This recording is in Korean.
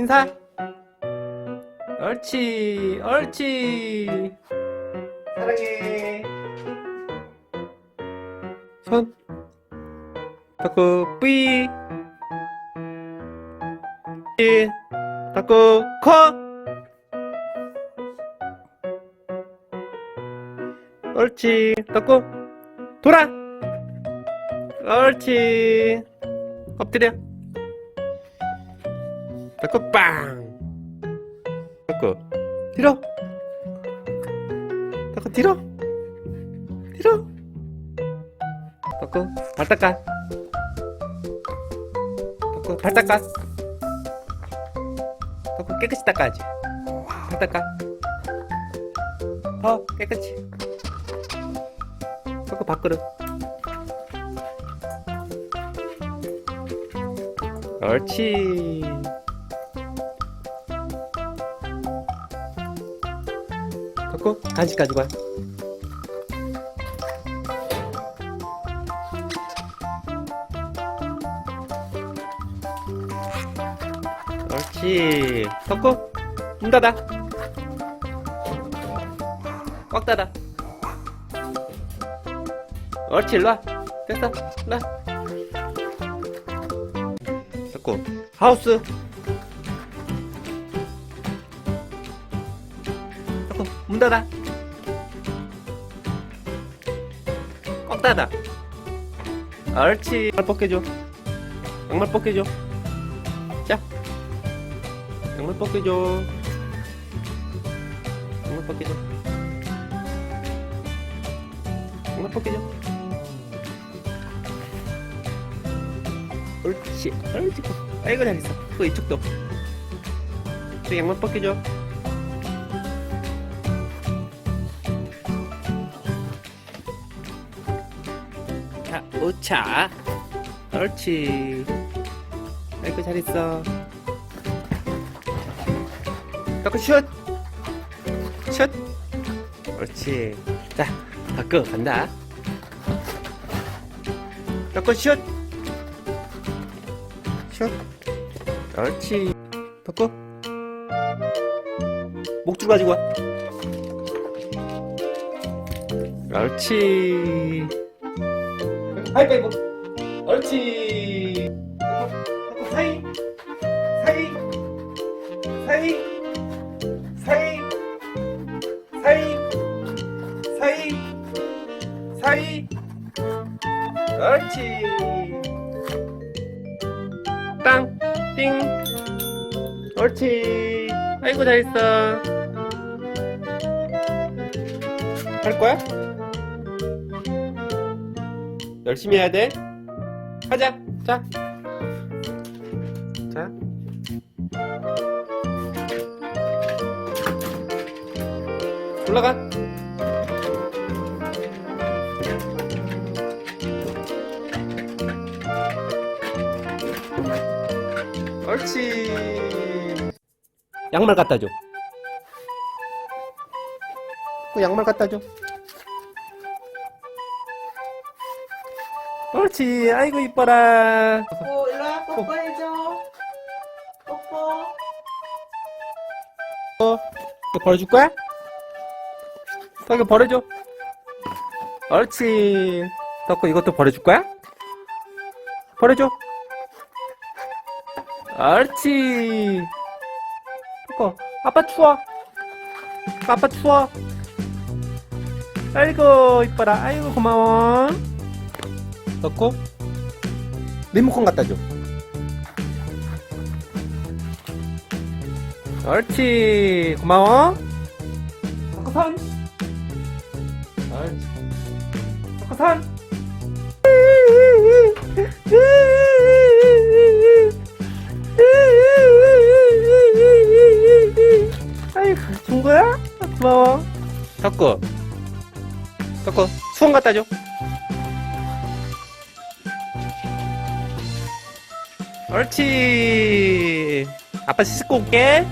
인사. 옳지, 옳지. 사랑해. 손. 닦고 뿌이. 이. 닦고 코. 옳지. 닦고 돌아. 옳지. 엎드려. 닦고 빵. 닦고 뒤로. 닦고 뒤로. 뒤로. 닦고 발 닦아. 닦고 발 닦아. 닦고 깨끗이 닦아야지. 발 닦아. 더 깨끗이. 닦고 밥그릇. 옳지. 닦고 간식 가지고 와. 옳지. 덮고 문 닫아. 꽉 닫아. 옳지. 일로 와. 됐어. 일로 와. 덮고 하우스. 문 닫아. 꽉 닫아. 옳지. 양말 벗겨줘. 양말 벗겨줘. 자. 양말 벗겨줘. 양말 벗겨줘. 양말 벗겨줘. 옳지. 옳지. 아이고 잘했어. 또 이쪽도. 또 양말 벗겨줘. 자, 오차. 옳지. 아이고 잘했어. 닦고 슛! 슛! 옳지. 자, 닦고 간다. 닦고 슛! 슛! 옳지. 닦고. 목줄 가지고 와. 옳지. 하이파이브. 옳지. 사이. 사이. 사이. 사이 사이 사이 사이 옳지 땅띵 옳지 아이고 잘했어 할 거야? 열심히 해야 돼 하자 자 자. 올라가. 옳지. 양말 갖다 줘. 그 양말 갖다 줘. 옳지. 아이고 이뻐라. 뽀 일로 와 뽀뽀 해줘 뽀뽀 이거 버려줄 거야? 더 이거 버려줘. 옳지. 덕후 이것도 버려줄 거야? 버려줘. 옳지. 덕후 아빠 추워. 아빠 추워. 아이고 이뻐라. 아이고 고마워. 덕후 리모컨 갖다 줘. 옳지. 고마워. 덕후 선. 옳지. 덕후 선. 아이고, 준 거야? 고마워. 덕구. 덕구, 수건 갖다 줘. 옳지. 아빠 씻고 올게.